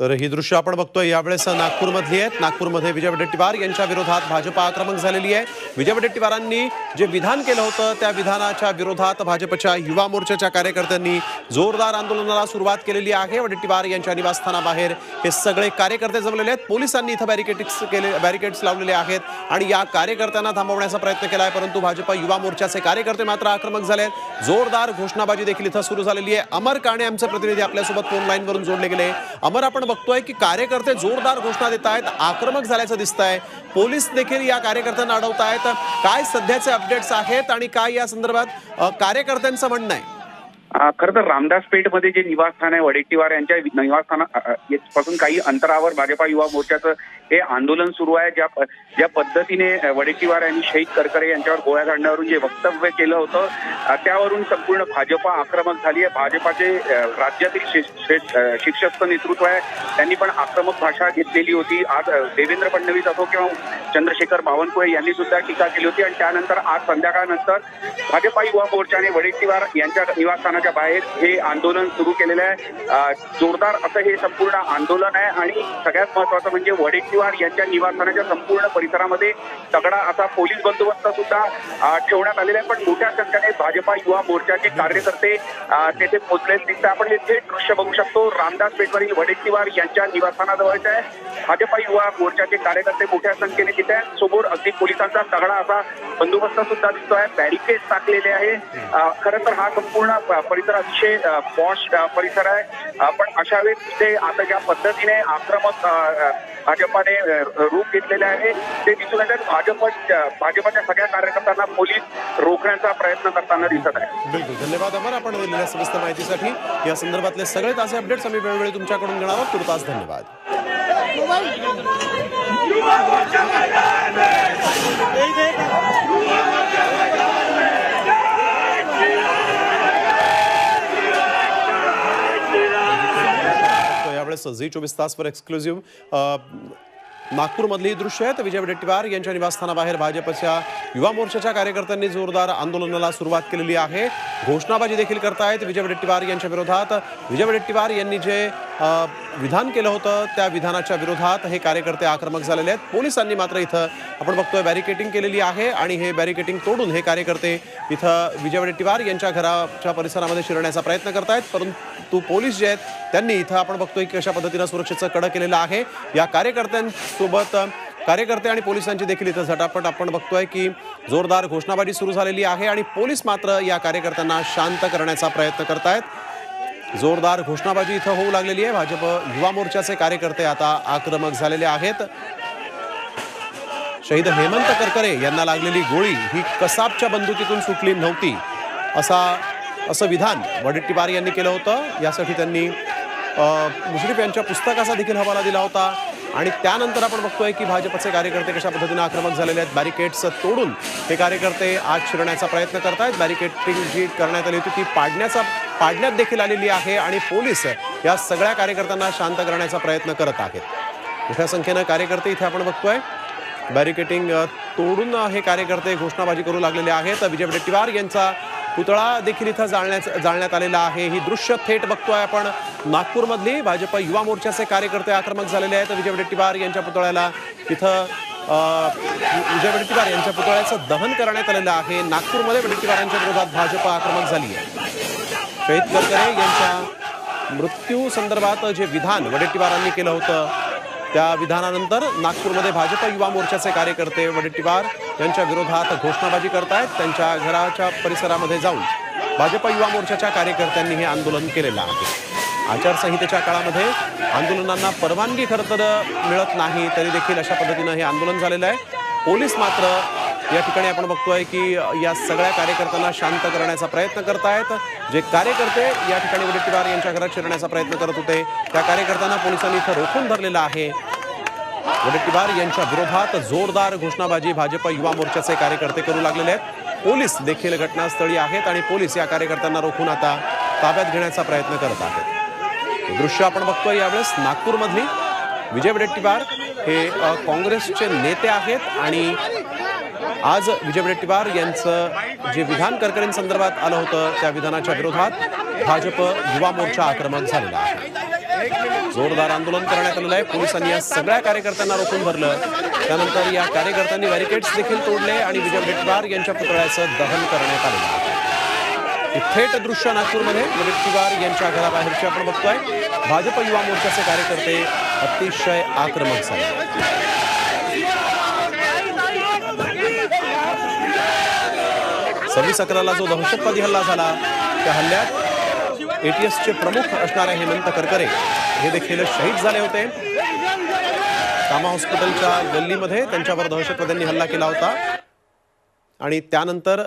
तर ही दृश्य आपण बघतोय यावेळेस नागपूरमधली आहेत. नागपूरमध्ये विजय वडेट्टीवार यांच्या विरोधात भाजप आक्रमक झालेली आहे. विजय वडेट्टीवारांनी जे विधान केलं होतं त्या विधानाच्या विरोधात भाजपच्या युवा मोर्चाच्या कार्यकर्त्यांनी जोरदार आंदोलनाला सुरुवात केलेली आहे. वडेट्टीवार यांच्या निवासस्थानाबाहेर हे सगळे कार्यकर्ते जमलेले आहेत. पोलिसांनी इथं बॅरिकेटिक्स केले बॅरिकेड्स लावलेले आहेत आणि या कार्यकर्त्यांना थांबवण्याचा प्रयत्न केला आहे परंतु भाजप युवा मोर्चाचे कार्यकर्ते मात्र आक्रमक झाले आहेत जोरदार घोषणाबाजी देखील इथं सुरू झालेली आहे. अमर काणे आमचे प्रतिनिधी आपल्यासोबत फोन लाईनवरून जोडले गेले. अमर आपण बघतोय की कार्यकर्ते जोरदार घोषणा देत आहेत आक्रमक झाल्याचं दिसत आहे पोलीस देखील या कार्यकर्त्यांना अडवत आहेत. काय सध्याचे अपडेट्स आहेत आणि काय या संदर्भात कार्यकर्त्यांचं म्हणणं आहे? खर खरं तर रामदास पेठमध्ये जे निवासस्थान आहे वडेट्टीवार यांच्या निवासस्थाना पासून काही अंतरावर भाजपा युवा मोर्चाचं हे आंदोलन सुरू आहे. ज्या प- ज्या पद्धतीने वडेट्टीवार यांनी शहीद करकरे यांच्यावर गोळ्या घालण्यावरून जे वक्तव्य केलं होतं त्यावरून संपूर्ण भाजपा आक्रमक झाली आहे. भाजपाचे राज्यातील शे- नेतृत्व आहे. त्यांनी पण आक्रमक भाषा घेतलेली होती. आज देवेंद्र फडणवीस असो किंवा चंद्रशेखर बावनकुळे यांनी सुद्धा टीका केली होती. आणि त्यानंतर आज संध्याकाळनंतर भाजपा युवा मोर्चाने वडेट्टीवार यांच्या निवासस्थानाच्या बाहेर हे आंदोलन सुरू केलेलं आहे. जोरदार असं हे संपूर्ण आंदोलन आहे. आणि सगळ्यात महत्वाचं म्हणजे वडेट्टीवार यांच्या निवासस्थानाच्या संपूर्ण परिसरामध्ये तगडा असा पोलीस बंदोबस्त सुद्धा ठेवण्यात आलेला आहे. पण मोठ्या संख्येने भाजपा युवा मोर्चाचे कार्यकर्ते तेथे पोहोचले दिसतात आपण हे थेट दृश्य बघू शकतो. रामदास पेठवरील वडेट्टीवार यांच्या निवासस्थानाजवळचे आहे. भाजपा युवा मोर्चाचे कार्यकर्ते मोठ्या संख्येने तिथे आहेत. समोर अगदी पोलिसांचा तगडा असा बंदोबस्त सुद्धा दिसतो आहे बॅरिकेड टाकलेले आहे. खरं तर हा संपूर्ण परिसर अतिशय पॉश परिसर आहे. पण अशा वेळेस तिथे आता ज्या पद्धतीने आक्रमक भाजपाने रूप घेतलेले आहे. ते दिसून येतात. भाजप भाजपाच्या सगळ्या कार्यकर्त्यांना पोलीस रोखण्याचा प्रयत्न करताना दिसत आहे. बिलकुल. धन्यवाद अमर. आपण दिलेल्या सविस्तर माहितीसाठी या संदर्भातले सगळे ताजे अपडेट्स आम्ही वेळोवेळी तुमच्याकडून घेणार आहोत. तुर्तास धन्यवाद. să zici o chestie super exclusiv. Uh, नागपूरमधली ही दृश्य आहेत विजय वडेट्टीवार यांच्या निवासस्थानाबाहेर भाजपच्या युवा मोर्चाच्या कार्यकर्त्यांनी जोरदार आंदोलनाला सुरुवात केलेली आहे. घोषणाबाजी देखील करतायत विजय वडेट्टीवार यांच्या विरोधात. विजय वडेट्टीवार यांनी जे विधान केलं होतं त्या विधानाच्या विरोधात हे कार्यकर्ते आक्रमक झालेले आहेत. पोलिसांनी मात्र इथं आपण बघतोय बॅरिकेटिंग केलेली आहे आणि हे बॅरिकेटिंग तोडून हे कार्यकर्ते इथं विजय वडेट्टीवार यांच्या घराच्या परिसरामध्ये शिरण्याचा प्रयत्न करतायत. परंतु पोलीस जे आहेत त्यांनी इथं आपण बघतोय की कशा पद्धतीनं सुरक्षेचं कडं केलेलं आहे. या कार्यकर्त्यां सोबत कार्यकर्ते आणि पोलिसांची देखील इथं झटापट आपण बघतोय की जोरदार घोषणाबाजी सुरू झालेली आहे आणि पोलीस मात्र या कार्यकर्त्यांना शांत करण्याचा प्रयत्न करतायत. जोरदार घोषणाबाजी इथं होऊ लागलेली आहे. भाजप युवा मोर्चाचे कार्यकर्ते आता आक्रमक झालेले आहेत. शहीद हेमंत करकरे यांना लागलेली गोळी ही कसाबच्या बंदुकीतून सुटली नव्हती. असा असं विधान वडेट्टीवार यांनी केलं होतं. यासाठी त्यांनी मुश्रीफ यांच्या पुस्तकाचा देखील हवाला दिला होता. आणि त्यानंतर आपण बघतोय की भाजपचे कार्यकर्ते कशा पद्धतीनं आक्रमक झालेले आहेत? बॅरिकेड्स तोडून हे कार्यकर्ते आज शिरण्याचा प्रयत्न करतायत. बॅरिकेटिंग जी करण्यात आली होती ती पाडण्याचा पाडण्यात देखील आलेली आहे आणि पोलीस या सगळ्या कार्यकर्त्यांना शांत करण्याचा प्रयत्न करत आहेत. मोठ्या संख्येनं कार्यकर्ते इथे आपण बघतोय. बॅरिकेटिंग तोडून हे कार्यकर्ते घोषणाबाजी करू लागलेले आहेत. विजय वडेट्टीवार यांचा पुतळा देखील इथं जाळण्याच जाळण्यात आलेला आहे. ही दृश्य थेट बघतोय आपण. नागपूरमधली भाजप युवा मोर्चाचे कार्यकर्ते आक्रमक झालेले आहेत. विजय वडेट्टीवार यांच्या पुतळ्याला इथं विजय वडेट्टीवार यांच्या पुतळ्याचं दहन करण्यात आलेलं आहे. नागपूरमध्ये वडेट्टीवारांच्या विरोधात भाजप आक्रमक झाली आहे. शहीद करकरे यांच्या मृत्यू संदर्भात जे विधान वडेट्टीवारांनी केलं होतं त्या विधानानंतर नागपूरमध्ये भाजप युवा मोर्चाचे कार्यकर्ते वडेट्टीवार यांच्या विरोधात घोषणाबाजी करतायत त्यांच्या घराच्या परिसरामध्ये जाऊन भाजप युवा मोर्चाच्या कार्यकर्त्यांनी हे आंदोलन केलेलं आहे. आचारसंहितेच्या काळामध्ये आंदोलनांना परवानगी खरं तर मिळत नाही तरी देखील अशा पद्धतीनं हे आंदोलन झालेलं आहे. पोलीस मात्र या ठिकाणी आपण बघतोय की या सगळ्या कार्यकर्त्यांना शांत करण्याचा प्रयत्न करतायत. जे कार्यकर्ते या ठिकाणी वडेट्टीवार यांच्या घरात शिरण्याचा प्रयत्न करत होते त्या कार्यकर्त्यांना पोलिसांनी इथं रोखून धरलेलं आहे. वडेट्टीवार यांच्या विरोधात जोरदार घोषणाबाजी भाजप युवा मोर्चाचे कार्यकर्ते करू लागलेले आहेत. पोलीस देखील घटनास्थळी आहेत आणि पोलीस या कार्यकर्त्यांना रोखून आता ताब्यात घेण्याचा प्रयत्न करत आहेत. दृश्य आपण बघतोय यावेळेस नागपूरमधली विजय वडेट्टीवार हे काँग्रेसचे नेते आहेत आणि आज विजय वडेट्टीवार यांचं जे विधान करकरेंसंदर्भात आलं होतं त्या विधानाच्या विरोधात भाजप युवा मोर्चा आक्रमक झालेला आहे. जोरदार आंदोलन करण्यात आलेलं आहे. पोलिसांनी या सगळ्या कार्यकर्त्यांना रोखून धरलं. त्यानंतर या कार्यकर्त्यांनी बॅरिकेड्स देखील तोडले आणि विजय वडेट्टीवार यांच्या पुतळ्याचं दहन करण्यात आलं थेट दृश्य नागपूरमध्ये. वडेट्टीवार यांच्या घराबाहेरचे आपण बघतोय. भाजप युवा मोर्चाचे कार्यकर्ते अतिशय आक्रमक झाले. सव्वीस अकराला जो दहशतवादी हल्ला झाला त्या हल्ल्यात एटीएसचे प्रमुख असणारे हेमंत करकरे हे देखील शहीद झाले होते. कामा हॉस्पिटलच्या गल्लीमध्ये त्यांच्यावर दहशतवाद्यांनी हल्ला केला होता. आणि त्यानंतर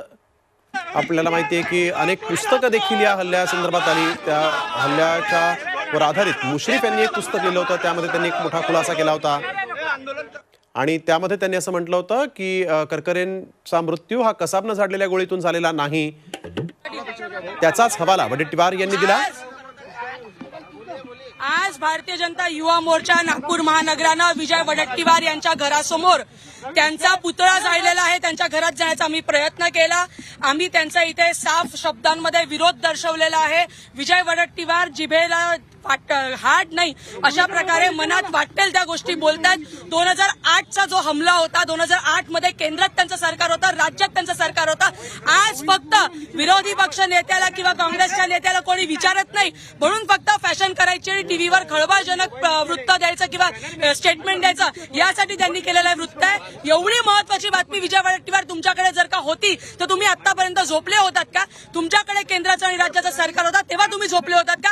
आपल्याला माहिती आहे की अनेक पुस्तकं देखील या हल्ल्यासंदर्भात आली. त्या हल्ल्याच्या वर आधारित मुश्रीफ यांनी एक पुस्तक लिहिलं होतं. त्यामध्ये त्यांनी एक मोठा खुलासा केला होता. आणि त्यामध्ये त्यांनी असं म्हटलं होतं की करकरेंचा मृत्यू हा कसाबनं झाडलेल्या गोळीतून झालेला नाही. त्याचाच हवाला वडेट्टीवार यांनी दिला. आज भारतीय जनता युवा मोर्चा नागपूर महानगरानं विजय वडट्टीवार यांच्या घरासमोर त्यांचा पुतळा जाळलेला आहे. त्यांच्या घरात जाण्याचा आम्ही प्रयत्न केला. आम्ही त्यांचा इथे साफ शब्दांमध्ये विरोध दर्शवलेला आहे. विजय वडट्टीवार जिभेला हार्ड नाही. अशा प्रकारे मनात वाटेल त्या गोष्टी बोलतात. दोन हजार आठचा जो हमला होता दोन हजार आठमध्ये केंद्रात त्यांचं सरकार होतं राज्यात त्यांचं सरकार होतं. आज फक्त विरोधी पक्ष नेत्याला किंवा काँग्रेसच्या नेत्याला कोणी विचारत नाही. म्हणून फक्त फॅशन करायची आणि टीव्हीवर खळबळजनक वृत्त द्यायचं किंवा स्टेटमेंट द्यायचं. यासाठी त्यांनी केलेलं वृत्त आहे. एवढी महत्वाची बातमी विजय वडेट्टीवार तुमच्याकडे जर का होती तर तुम्ही आतापर्यंत झोपले होतात का? तुमच्याकडे केंद्राचं आणि राज्याचं सरकार होता तेव्हा तुम्ही झोपले होतात का?